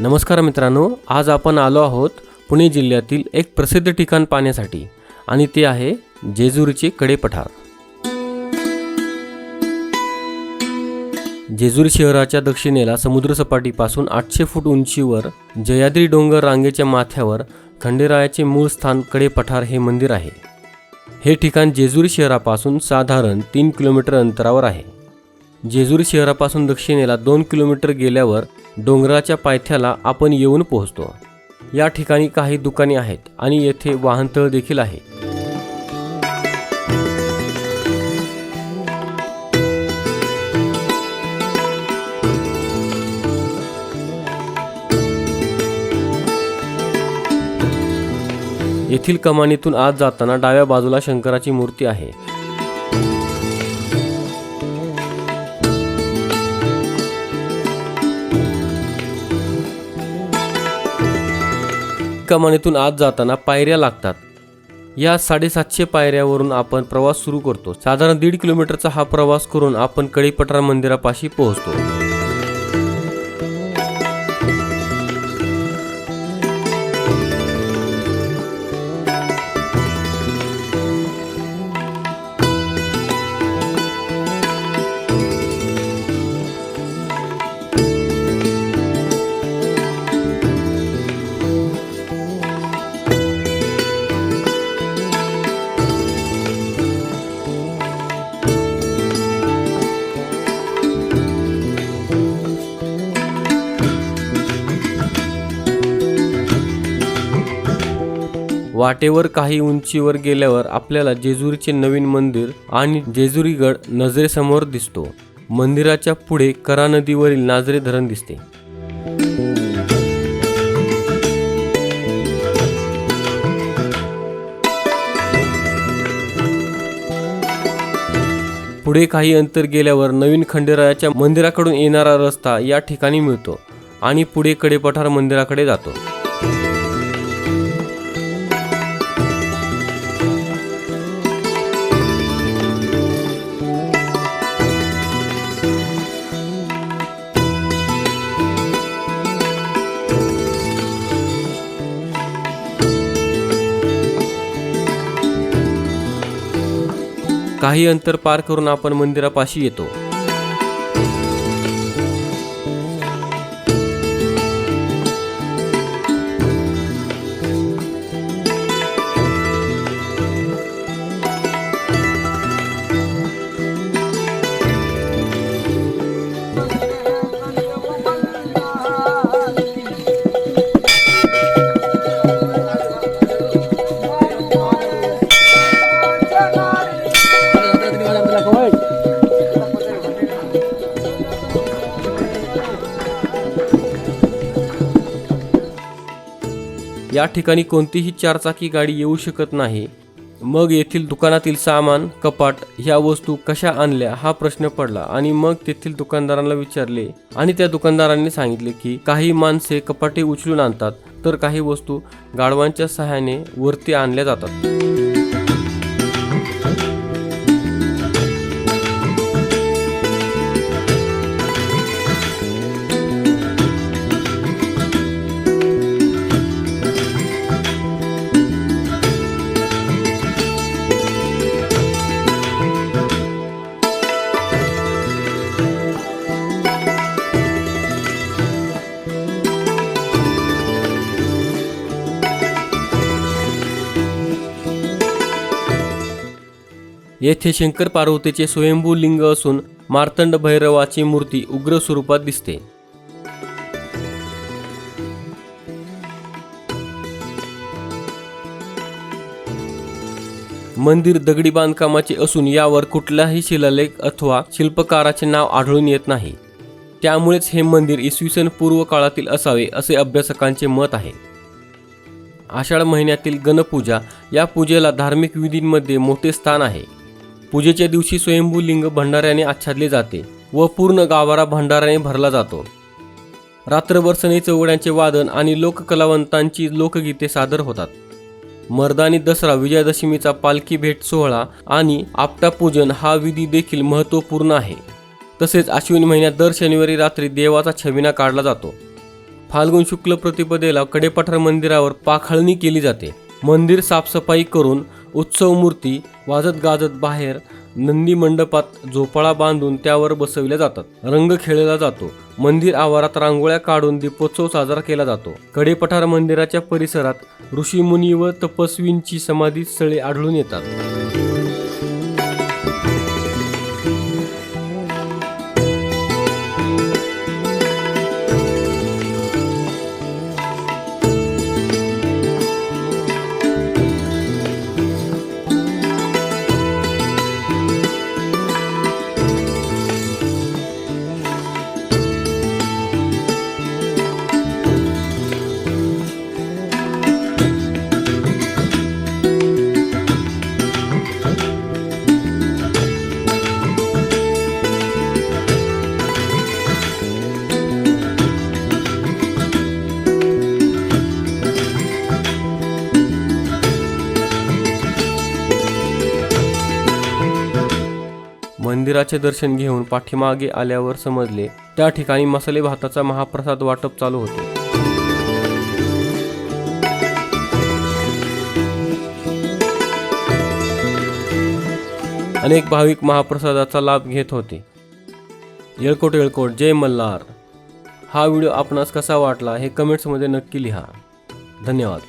नमस्कार मित्रांनो आज आपण आलो आहोत पुणे जिल्ह्यातील एक प्रसिद्ध ठिकाण पाहण्यासाठी आणि ते आहे जेजुरीचे कडे पठार जेजुरी शहराच्या दक्षिणेला समुद्रसपाटीपासून आठशे फूट उंचीवर जयाद्री डोंगर रांगेच्या माथ्यावर खंडेरायाचे मूळ स्थानकडे पठार हे मंदिर आहे. हे ठिकाण जेजुरी शहरापासून साधारण तीन किलोमीटर अंतरावर आहे. जेजुरी शहरापासून दक्षिणेला दोन किलोमीटर गेल्यावर डोंगराच्या पायथ्याला आपण येऊन पोहोचतो. या ठिकाणी काही दुकाने आहेत आणि येथे वाहनतळ देखील आहे. येथील कमानीतून आत जाताना डाव्या बाजूला शंकराची मूर्ती आहे. कमानीतून आत जाताना पायऱ्या लागतात. या साडेसातशे पायऱ्यावरून आपण प्रवास सुरू करतो. साधारण दीड किलोमीटरचा हा प्रवास करून आपण कडीपठार मंदिरापाशी पोहोचतो. वाटेवर काही उंचीवर गेल्यावर आपल्याला जेजुरीचे नवीन मंदिर आणि जेजुरीगड नजरेसमोर दिसतो. मंदिराच्या पुढे करा नदीवरील नाजरे धरण दिसते. पुढे काही अंतर गेल्यावर नवीन खंडेरायाच्या मंदिराकडून येणारा रस्ता या ठिकाणी मिळतो आणि पुढे कडेपठार मंदिराकडे जातो. काही अंतर पार करून आपण मंदिरापाशी येतो. या ठिकाणी कोणतीही चारचाकी गाडी येऊ शकत नाही. मग येथील दुकानातील सामान कपाट ह्या वस्तू कशा आणल्या हा प्रश्न पडला आणि मग तेथील दुकानदारांना विचारले आणि त्या दुकानदारांनी सांगितले की काही माणसे कपाटे उचलून आणतात तर काही वस्तू गाढवांच्या सहाय्याने वरती आणल्या जातात. येथे शंकर पार्वतीचे स्वयंभू लिंग असून मार्तंड भैरवाची मूर्ती उग्र स्वरूपात दिसते. मंदिर दगडी बांधकामाचे असून यावर कुठलाही शिलालेख अथवा शिल्पकाराचे नाव आढळून येत नाही. त्यामुळेच हे मंदिर इसवी सन पूर्व काळातील असावे असे अभ्यासकांचे मत आहे. आषाढ महिन्यातील गणपूजा या पूजेला धार्मिक विधींमध्ये मोठे स्थान आहे. पूजेच्या दिवशी स्वयंभू लिंग भंडाऱ्याने आच्छादले जाते व पूर्ण गावारा भंडाऱ्याने भरला जातो. रात्रभर सनी चवड्यांचे वादन आणि लोककलावंतांची लोकगीते सादर होतात. मर्दानी दसरा विजयादशमीचा पालखी भेट सोहळा आणि आपटा पूजन हा विधी देखील महत्त्वपूर्ण आहे. तसेच अश्विन महिन्यात दर शनिवारी रात्री देवाचा छबिना काढला जातो. फाल्गुन शुक्ल प्रतिपदेला कडेपठार मंदिरावर पाखळणी केली जाते. मंदिर साफसफाई करून उत्सव मूर्ती वाजत गाजत बाहेर नंदी मंडपात झोपाळा बांधून त्यावर बसविल्या जातात. रंग खेळला जातो. मंदिर आवारात रांगोळ्या काढून दीपोत्सव साजरा केला जातो. कडेपठार मंदिराच्या परिसरात ऋषीमुनी व तपस्वींची समाधी स्थळे आढळून येतात. मंदिराचे दर्शन घेऊन पाठीमागे आल्यावर समजले त्या ठिकाणी मसाले भाताचा महाप्रसाद वाटप चालू होते. अनेक भाविक महाप्रसादाचा लाभ घेत होते. येळकोट येळकोट जय मल्हार. हा व्हिडिओ आपणास कसा वाटला हे कमेंट्समध्ये नक्की लिहा. धन्यवाद.